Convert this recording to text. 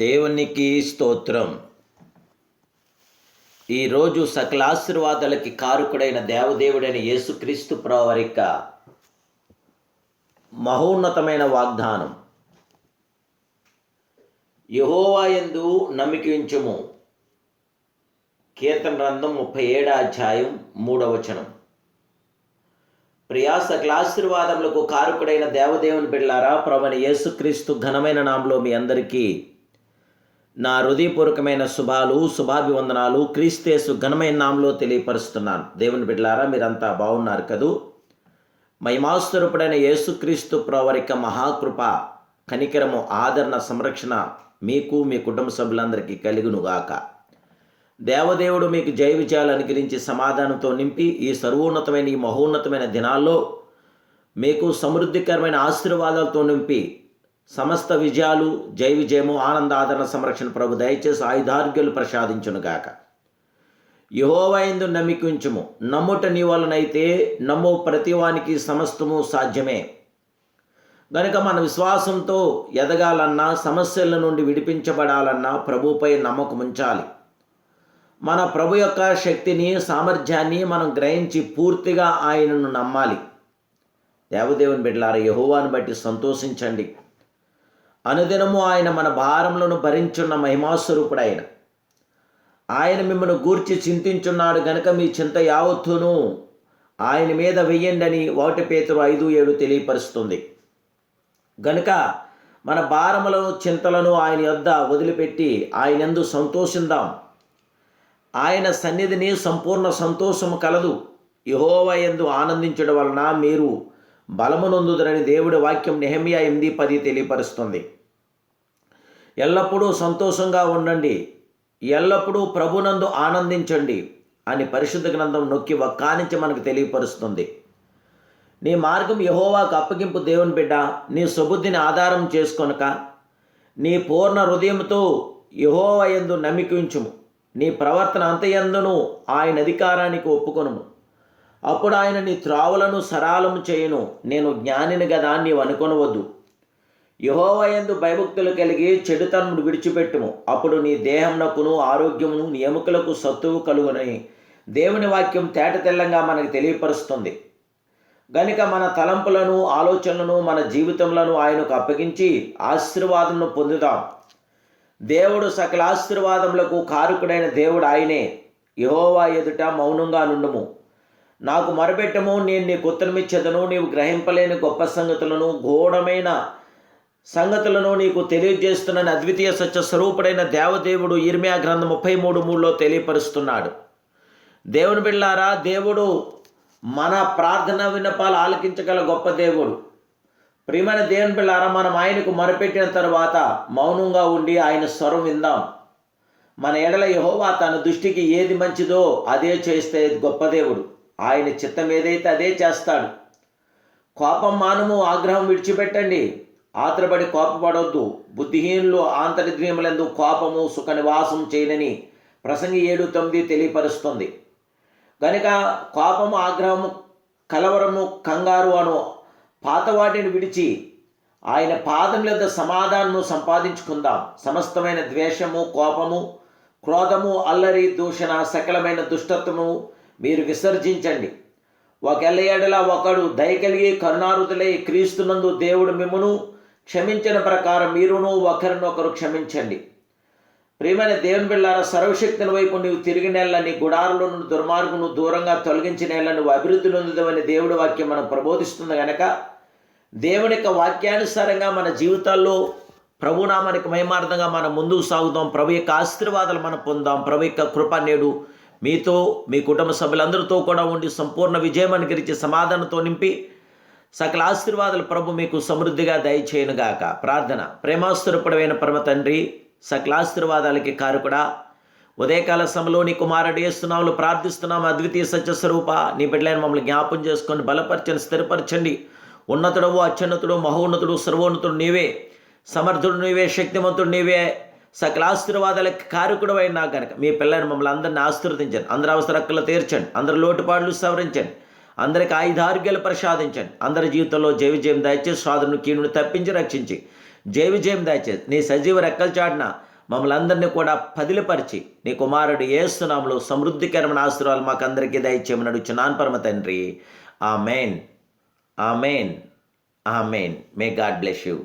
దేవునికి స్తోత్రం. ఈరోజు సకల ఆశీర్వాదాలకి కారుకుడైన దేవదేవుడైన యేసుక్రీస్తు ప్రవరిక మహోన్నతమైన వాగ్దానం. యహోవా ఎందు నమ్మికించుము కీర్తన గ్రంథం ముప్పై ఏడా అధ్యాయం మూడవచనం ప్రియా సకల ఆశీర్వాదములకు కారుకుడైన దేవదేవుని బిళ్ళారా ప్రభుని యేసుక్రీస్తు ఘనమైన నామలో మీ అందరికీ నా హృదయపూర్వకమైన శుభాలు శుభాభివందనాలు క్రీస్తేసు ఘనమైన నామలో తెలియపరుస్తున్నాను. దేవుని బిడ్డలారా మీరంతా బాగున్నారు కదూ? మహిమాస్వరూపుడైన యేసుక్రీస్తు ప్రవరిక మహాకృప కనికరము ఆదరణ సంరక్షణ మీకు మీ కుటుంబ సభ్యులందరికీ కలుగునుగాక. దేవదేవుడు మీకు జయ విజయాలు అనుగ్రహించి సమాధానంతో నింపి ఈ సర్వోన్నతమైన ఈ మహోన్నతమైన దినాల్లో మీకు సమృద్ధికరమైన ఆశీర్వాదాలతో నింపి సమస్త విజయాలు జయ విజయము ఆనంద ఆదరణ సంరక్షణ ప్రభు దయచేసి ఆయుధార్గ్యులు ప్రసాదించునుగాక యహోవైందు నమ్మికించుము. నమ్ముట నీ వలనైతే నమ్ము ప్రతివానికి సమస్తము సాధ్యమే. గనుక మన విశ్వాసంతో ఎదగాలన్నా సమస్యల నుండి విడిపించబడాలన్నా ప్రభుపై నమ్మకం ఉంచాలి. మన ప్రభు యొక్క శక్తిని సామర్థ్యాన్ని మనం గ్రహించి పూర్తిగా ఆయనను నమ్మాలి. దేవదేవుని బిడ్డలారా యహోవాను బట్టి సంతోషించండి. అనుదినము ఆయన మన భారములను భరించున్న మహిమాస్వరూపుడు ఆయన ఆయన మిమ్మల్ని గూర్చి చింతించున్నాడు గనక మీ చింత యావత్తును ఆయన మీద వెయ్యండి అని ఒకటి పేతురు ఐదు ఏడు తెలియపరుస్తుంది. గనుక మన భారములను చింతలను ఆయన యొద్ద వదిలిపెట్టి ఆయనందు సంతోషిందాం. ఆయన సన్నిధిని సంపూర్ణ సంతోషము కలదు. యహోవ ఎందు ఆనందించడం వలన మీరు బలమునందుదరని దేవుడి వాక్యం నెహమియా ఎనిమిది పది తెలియపరుస్తుంది. ఎల్లప్పుడూ సంతోషంగా ఉండండి. ఎల్లప్పుడూ ప్రభునందు ఆనందించండి అని పరిశుద్ధ గ్రంథం నొక్కి ఒక్కానించి మనకు తెలియపరుస్తుంది. నీ మార్గం యహోవాకు అప్పగింపు దేవుని బిడ్డ నీ సుబుద్ధిని ఆధారం చేసుకొనక నీ పూర్ణ హృదయంతో యహోవ ఎందు నమ్మికించుము నీ ప్రవర్తన అంతయందును ఆయన అధికారానికి ఒప్పుకొనుము. అప్పుడు ఆయన నీ త్రావులను సరాలము చేయను. నేను జ్ఞానిని కదా నీవు అనుకొనవద్దు. యహోవయందు భయభక్తులు కలిగి చెడుతనమును విడిచిపెట్టుము. అప్పుడు నీ దేహమునకును ఆరోగ్యమును నీ ఎముకలకు సత్తువు కలుగునని దేవుని వాక్యం తేట తెల్లంగా మనకు తెలియపరుస్తుంది. గనుక మన తలంపులను ఆలోచనలను మన జీవితములను ఆయనకు అప్పగించి ఆశీర్వాదమును పొందుదాం. దేవుడు సకల ఆశీర్వాదములకు కారుకుడైన దేవుడు ఆయనే. యహోవా ఎదుట మౌనంగా నుండుము. నాకు మొరపెట్టము నేను నీకు ఉత్తరమిచ్చేదను నీవు గ్రహింపలేని గొప్ప సంగతులను ఘోరమైన సంగతులను నీకు తెలియజేస్తున్న అద్వితీయ సత్య స్వరూపుడైన దేవదేవుడు ఇర్మియా గ్రంథం ముప్పై మూడు మూడులో తెలియపరుస్తున్నాడు. దేవుని బిళ్ళారా దేవుడు మన ప్రార్థన విన్నపాలు ఆలకించగల గొప్ప దేవుడు. ప్రియమైన దేవుని బిళ్ళారా మనం ఆయనకు మొరపెట్టిన తర్వాత మౌనంగా ఉండి ఆయన స్వరం విందాం. మన ఎడల యహోవా తన దృష్టికి ఏది మంచిదో అదే చేస్తే గొప్ప దేవుడు. ఆయన చిత్తం ఏదైతే అదే చేస్తాడు. కోపం మానము ఆగ్రహం విడిచిపెట్టండి. ఆత్రపడి కోపపడవద్దు బుద్ధిహీనులు ఆంతరిద్రియములందు కోపము సుఖ నివాసం చేయనని ప్రసంగి ఏడు తొమ్మిది తెలియపరుస్తుంది. కనుక కోపము ఆగ్రహము కలవరము కంగారు అను పాత వాటిని విడిచి ఆయన పాదం లేదా సమాధానము సంపాదించుకుందాం. సమస్తమైన ద్వేషము కోపము క్రోధము అల్లరి దూషణ సకలమైన దుష్టత్వము మీరు విసర్జించండి. ఒకెల్ల ఏడల ఒకడు దయ కలిగి కరుణారుతులై క్రీస్తునందు దేవుడు మిమ్మును క్షమించిన ప్రకారం మీరును ఒకరినొకరు క్షమించండి. ప్రియమైన దేవుని బిళ్ళారా సర్వశక్తుల వైపు నీవు తిరిగి నెలని గుడారులో నుండి దుర్మార్గును దూరంగా తొలగించిన నెల నువ్వు అభివృద్ధి నొందుదమని దేవుడి వాక్యం మనం ప్రబోధిస్తుంది కనుక దేవుని యొక్క వాక్యానుసారంగా మన జీవితాల్లో ప్రభునామానికి మహిమార్థంగా మనం ముందుకు సాగుదాం. ప్రభు యొక్క ఆశీర్వాదాలు మనం పొందాం. ప్రభు యొక్క కృప నేడు మీతో మీ కుటుంబ సభ్యులందరితో కూడా ఉండి సంపూర్ణ విజయం అనుకరించి సమాధానంతో నింపి సకల ఆశీర్వాదాలు ప్రభు మీకు సమృద్ధిగా దయచేయనుగాక ప్రార్థన. ప్రేమాస్తురపుడమైన పరమ తండ్రి సకల ఆశీర్వాదాలకి కారుకుడా. ఉదయకాల సమయంలో నీ కుమారుడు వేస్తున్నాము ప్రార్థిస్తున్నాము అద్వితీయ సత్యస్వరూప నీ బిడ్డలైన మమ్మల్ని జ్ఞాపం చేసుకొని బలపరచండి స్థిరపరచండి. ఉన్నతుడవు అత్యున్నతుడు మహోన్నతుడు సర్వోన్నతుడు నీవే. సమర్థుడు నీవే శక్తిమంతుడు నీవే. సకల ఆశీర్వాదాలకు కారకుడు అయినా కనుక మీ పిల్లని మమ్మల్ని అందరిని ఆశీర్వదించండి. అందరి అవసరక్కలు తీర్చండి. అందరి లోటుపాట్లు సవరించండి. అందరికి ఆయుధార్గ్యాలు ప్రసాదించండి. అందరి జీవితంలో జయ విజయం దయచేసి సాధనను కీడును తప్పించి రక్షించి. జయ విజయం దయచేసి నీ సజీవ రెక్కలు చాటున మమ్మల్ని అందరినీ కూడా పదిలిపరిచి నీ కుమారుడు ఏస్తున్నాములు సమృద్ధికరమైన ఆశీర్వాదాలు మాకందరికీ దయచేయమని అడుగుచున్నాను పరమ తండ్రి. ఆ మెయిన్ ఆ మెయిన్ ఆ main may God bless you